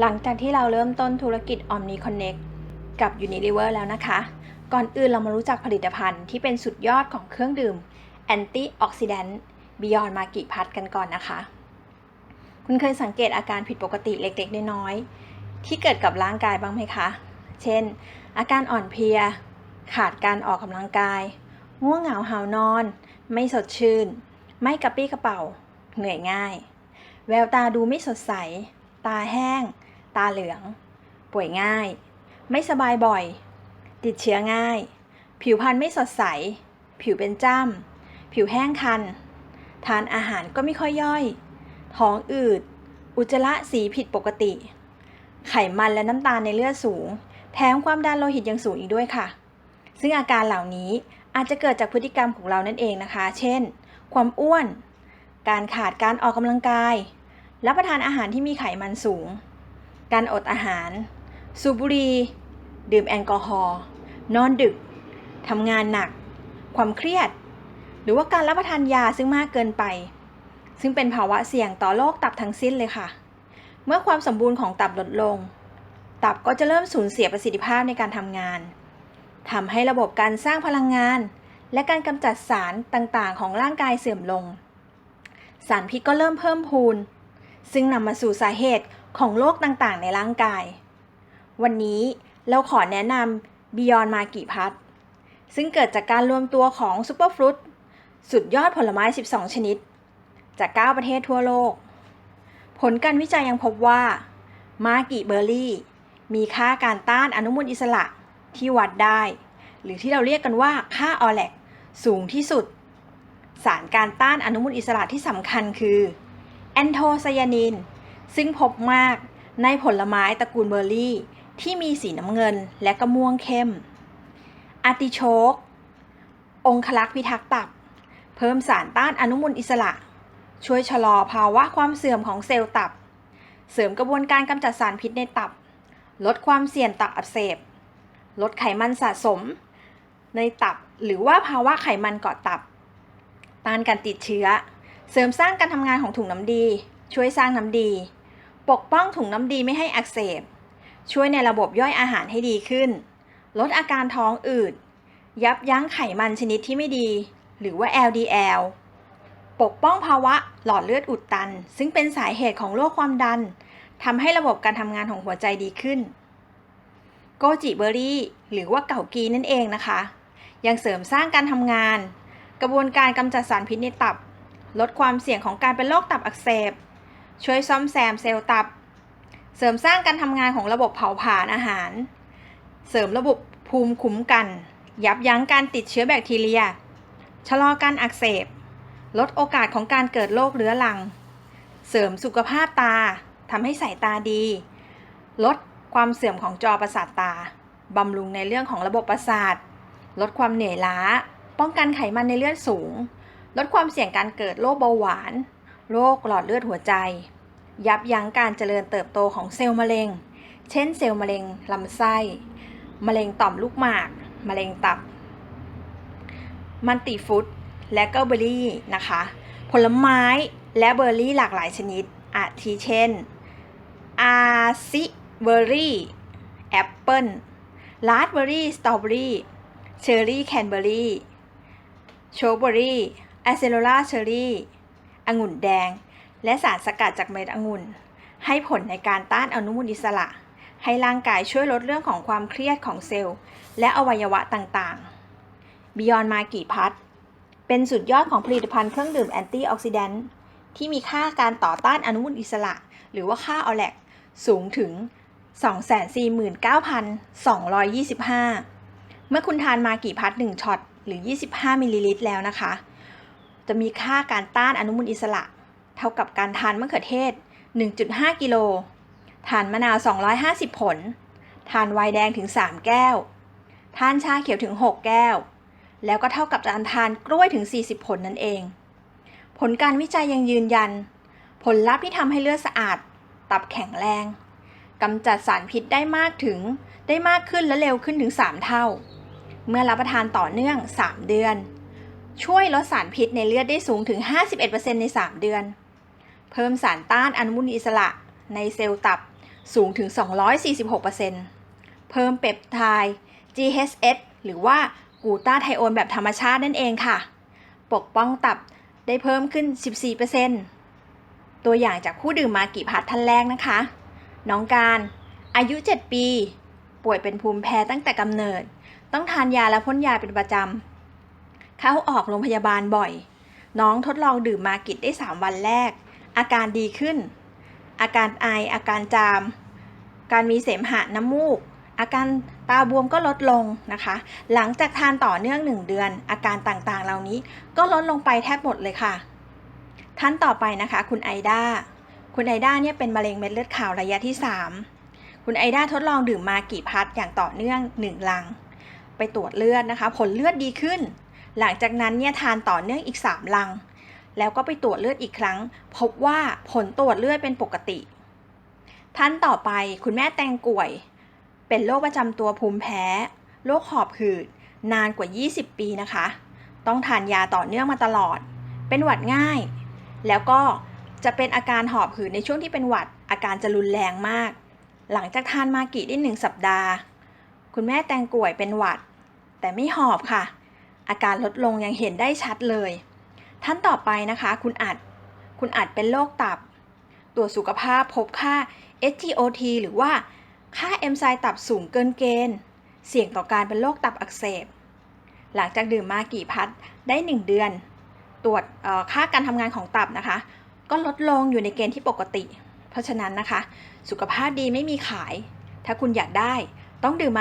หลังจากที่เราเริ่มต้นธุรกิจ Omni Connect กับ Unilever แล้วนะคะ ก่อนอื่นเรามารู้จักผลิตภัณฑ์ที่เป็นสุดยอดของเครื่องดื่ม Antioxidant Beyond m a g i p a t กันก่อนนะคะ คุณเคยสังเกตอาการผิดปกติเล็กๆ น้อยๆ ที่เกิดกับร่างกายบ้างไหมคะ เช่น อาการอ่อนเพลีย ขาดการออกกำลังกาย ง่วงเหงาหาวนอน ไม่สดชื่น ไม่กระปรี้กระเป๋า เหนื่อยง่าย แววตาดูไม่สดใส ตาแห้ง ตาเหลือง ป่วยง่าย ไม่สบายบ่อย ติดเชื้อง่าย ผิวพรรณไม่สดใส ผิวเป็นจ้ำ ผิวแห้งคัน ทานอาหารก็ไม่ค่อยย่อย ท้องอืด อุจจาระสีผิดปกติ ไขมันและน้ำตาลในเลือดสูง แถมความดันโลหิตยังสูงอีกด้วยค่ะ ซึ่งอาการเหล่านี้อาจจะเกิดจากพฤติกรรมของเรานั่นเองนะคะ เช่น ความอ้วน การขาดการออกกำลังกาย รับประทานอาหารที่มีไขมันสูง การอดอาหาร สูบบุหรี่ดื่มแอลกอฮอล์นอนดึกทำงานหนัก ความเครียด หรือว่าการรับประทานยาซึ่งมากเกินไป ซึ่งเป็นภาวะเสี่ยงต่อโรคตับทั้งสิ้นเลยค่ะ เมื่อความสมบูรณ์ของตับลดลง ตับก็จะเริ่มสูญเสียประสิทธิภาพในการทำงานทำให้ระบบการสร้างพลังงาน และการกำจัดสารต่างๆ ของร่างกายเสื่อมลง สารพิษก็เริ่มเพิ่มพูน ซึ่งนำมาสู่สาเหตุ ของโรคต่างๆ ในร่างกาย วันนี้เราขอแนะนำ Beyond m a g i p a t ซึ่งเกิดจากการรวมตัวของซูเปอร์ฟรุตสุดยอดผลไม้ 12 ชนิด จาก 9 ประเทศทั่วโลก ผลการวิจัยยังพบว่า มากิเบอร์รี่ มีค่าการต้านอนุมูลอิสระที่วัดได้ หรือที่เราเรียกกันว่าค่าออแลกสูงที่สุด สารการต้านอนุมูลอิสระที่สำคัญคือ แอนโทไซยานิน ซึ่งพบมากในผลไม้ตระกูลเบอร์รี่ ที่มีสีน้ำเงินและก็ม่วงเข้ม อาติโชก องคลักษ์พิทักษ์ตับ เพิ่มสารต้านอนุมูลอิสระ ช่วยชะลอภาวะความเสื่อมของเซลล์ตับ เสริมกระบวนการกำจัดสารพิษในตับ ลดความเสี่ยงตับอักเสบ ลดไขมันสะสม ในตับหรือว่าภาวะไขมันเกาะตับ ต้านการติดเชื้อ เสริมสร้างการทำงานของถุงน้ำดี ช่วยสร้างน้ำดี ปกป้องถุงน้ำดีไม่ให้อักเสบ ช่วยในระบบย่อยอาหารให้ดีขึ้น ลดอาการท้องอืด ยับยั้งไขมันชนิดที่ไม่ดี หรือว่า LDL ปกป้องภาวะหลอดเลือดอุดตัน ซึ่งเป็นสาเหตุของโรคความดันทำให้ระบบการทำงานของหัวใจดีขึ้น โกจิเบอร์รี่ หรือว่าเก่ากีนั่นเองนะคะ ยังเสริมสร้างการทำงาน กระบวนการกำจัดสารพิษในตับ ลดความเสี่ยงของการเป็นโรคตับอักเสบ ช่วยซ่อมแซมเซลล์ตับ เสริมสร้างการทำงานของระบบเผาผลาญอาหาร เสริมระบบภูมิคุ้มกัน ยับยั้งการติดเชื้อแบคทีเรีย ชะลอการอักเสบ ลดโอกาสของการเกิดโรคเรื้อรัง เสริมสุขภาพตาทำให้สายตาดี ลดความเสื่อมของจอประสาทตา บำรุงในเรื่องของระบบประสาท ลดความเหนื่อยล้า ป้องกันไขมันในเลือดสูง ลดความเสี่ยงการเกิดโรคเบาหวาน โรคหลอดเลือดหัวใจ ยับยั้งการเจริญเติบโตของเซลล์มะเร็ง เช่นเซลล์มะเร็งลำไส้ มะเร็งต่อมลูกหมาก มะเร็งตับ มันติฟูดและก็เบอร์รี่นะคะ ผลไม้และเบอร์รี่หลากหลายชนิด อาทิเช่น อาซิเบอร์รี่ แอปเปิลลาสเบอร์รี่ สตรอเบอรี่ เชอร์รี่ แคนเบอร์รี่ โชเบอร์รี่อเซโลล่าเชอร์รี่ องุ่นแดง และสารสกัดจากเม็ดองุ่น ให้ผลในการต้านอนุมูลอิสระ ให้ร่างกายช่วยลดเรื่องของความเครียดของเซลล์ และอวัยวะต่างๆ Beyond m a g i พัทเป็นสุดยอดของผลิตภัณฑ์เครื่องดื่มแอนตี้ออกซิแดนต์ที่มีค่าการต่อต้านอนุมูลอิสระ หรือว่าค่าออแลกสูงถึง 249,225 เมื่อคุณทานมากี่พัท1ช็อตหรือ 25มิลลิลิตรแล้วนะคะ จะมีค่าการต้านอนุมูลอิสระ เท่ากับการทานมะเขือเทศ 1.5 กิโล ทานมะนาว 250 ผล ทานไวน์แดงถึง 3 แก้ว ทานชาเขียวถึง 6 แก้ว แล้วก็เท่ากับการทานกล้วยถึง 40 ผลนั่นเอง ผลการวิจัยยังยืนยัน ผลลัพธ์ที่ทำให้เลือดสะอาด ตับแข็งแรงกำจัดสารพิษได้มากถึงได้มากขึ้นและเร็วขึ้นถึง 3 เท่า เมื่อรับประทานต่อเนื่อง 3 เดือน ช่วยลดสารพิษในเลือดได้สูงถึง 51%ใน 3 เดือน เพิ่มสารต้านอนุมูลอิสระในเซลล์ตับสูงถึง 246%เพิ่มเปปไทด์ GHS หรือว่ากูต้าไทโอนแบบธรรมชาตินั่นเองค่ะ ปกป้องตับได้เพิ่มขึ้น 14%ตัวอย่างจากผู้ดื่มมากิพัทท่านแรกนะคะ น้องการ อายุ 7 ปี ป่วยเป็นภูมิแพ้ตั้งแต่กำเนิด ต้องทานยาและพ่นยาเป็นประจำ เข้าออกโรงพยาบาลบ่อย น้องทดลองดื่มมากิดได้ 3 วันแรก อาการดีขึ้น อาการไอ อาการจาม การมีเสมหะน้ำมูก อาการตาบวมก็ลดลงนะคะ หลังจากทานต่อเนื่อง 1 เดือน อาการต่างๆ เหล่านี้ก็ลดลงไปแทบหมดเลยค่ะ ท่านต่อไปนะคะ คุณไอด้าคุณไอด้าเนี่ยเป็นมะเร็งเม็ดเลือดขาวระยะที่ 3 คุณไอด้าทดลองดื่มมากี่พัดอย่างต่อเนื่อง 1 ลัง ไปตรวจเลือดนะคะ ผลเลือดดีขึ้น หลังจากนั้นเนี่ยทานต่อเนื่องอีก 3 ลัง แล้วก็ไปตรวจเลือดอีกครั้ง พบว่าผลตรวจเลือดเป็นปกติ ท่านต่อไปคุณแม่แตงก่วย เป็นโรคประจำตัวภูมิแพ้โรคหอบหืด นานกว่า 20 ปีนะคะ ต้องทานยาต่อเนื่องมาตลอด เป็นหวัดง่าย แล้วก็จะเป็นอาการหอบหืดในช่วงที่เป็นหวัดอาการจะรุนแรงมาก หลังจากทานมากิได้หนึ่งสัปดาห์ คุณแม่แตงก่วยเป็นหวัด แต่ไม่หอบค่ะ อาการลดลงยังเห็นได้ชัดเลย ท่านต่อไปนะคะ คุณอัดคุณอัดเป็นโรคตับ ตรวจสุขภาพพบค่า SGOT หรือว่าค่าเอนไซม์ตับสูงเกินเกณฑ์ เสี่ยงต่อการเป็นโรคตับอักเสบ หลังจากดื่มมากี่พัดได้ 1 เดือน ตรวจค่าการทำงานของตับนะคะ ก็ลดลงอยู่ในเกณฑ์ที่ปกติ เพราะฉะนั้นนะคะ สุขภาพดีไม่มีขาย ถ้าคุณอยากได้ต้องดื่มมา